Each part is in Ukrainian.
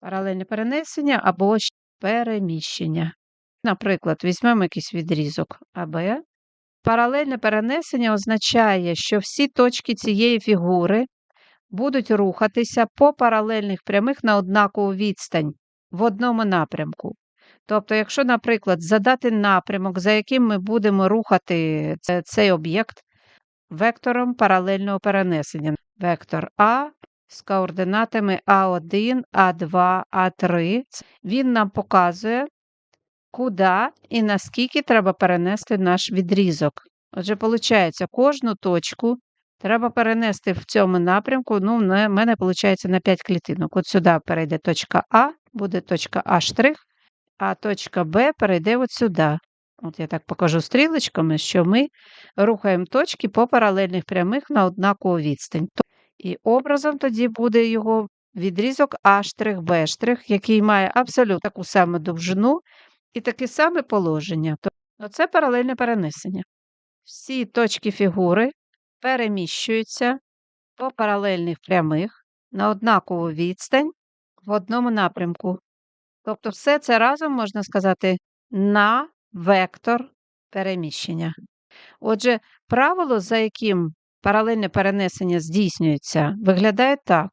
Паралельне перенесення або переміщення. Наприклад, візьмемо якийсь відрізок АБ. Паралельне перенесення означає, що всі точки цієї фігури будуть рухатися по паралельних прямих на однакову відстань в одному напрямку. Тобто, якщо, наприклад, задати напрямок, за яким ми будемо рухати цей об'єкт вектором паралельного перенесення. Вектор А з координатами А1, А2, А3. Він нам показує, куди і наскільки треба перенести наш відрізок. Отже, виходить, кожну точку треба перенести в цьому напрямку. Ну, в мене виходить на 5 клітинок. От сюди перейде точка А, буде точка А а точка Б перейде от сюди. От я так покажу стрілочками, що ми рухаємо точки по паралельних прямих на однакову відстань. І образом тоді буде його відрізок А-Б-штрих, який має абсолютно таку саму довжину і таке саме положення. То- Оце паралельне перенесення. Всі точки фігури переміщуються по паралельних прямих на однакову відстань в одному напрямку. Тобто все це разом можна сказати на вектор переміщення. Отже, правило, за яким паралельне перенесення здійснюється, виглядає так.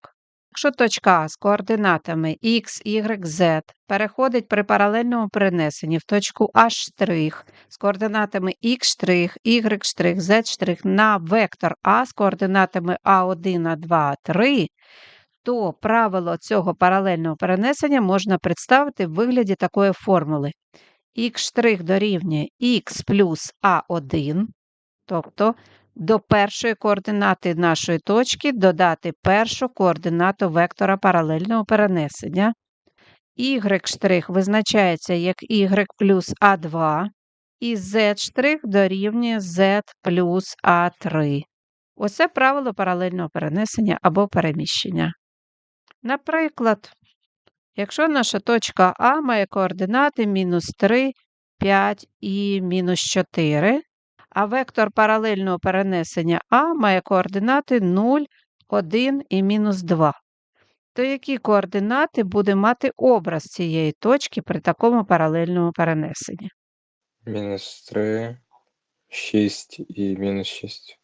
Якщо точка А з координатами x, y, z переходить при паралельному перенесенні в точку А' з координатами x', y', z' на вектор А з координатами А1, А2, А3, то правило цього паралельного перенесення можна представити в вигляді такої формули. Х' дорівнює х плюс А1, тобто до першої координати нашої точки додати першу координату вектора паралельного перенесення. Y' визначається як y плюс А2, і Z' дорівнює Z плюс А3. Оце правило паралельного перенесення або переміщення. Наприклад, якщо наша точка А має координати мінус 3, 5 і мінус 4, а вектор паралельного перенесення А має координати 0, 1 і мінус 2, то які координати буде мати образ цієї точки при такому паралельному перенесенні? Мінус 3, 6 і мінус 6.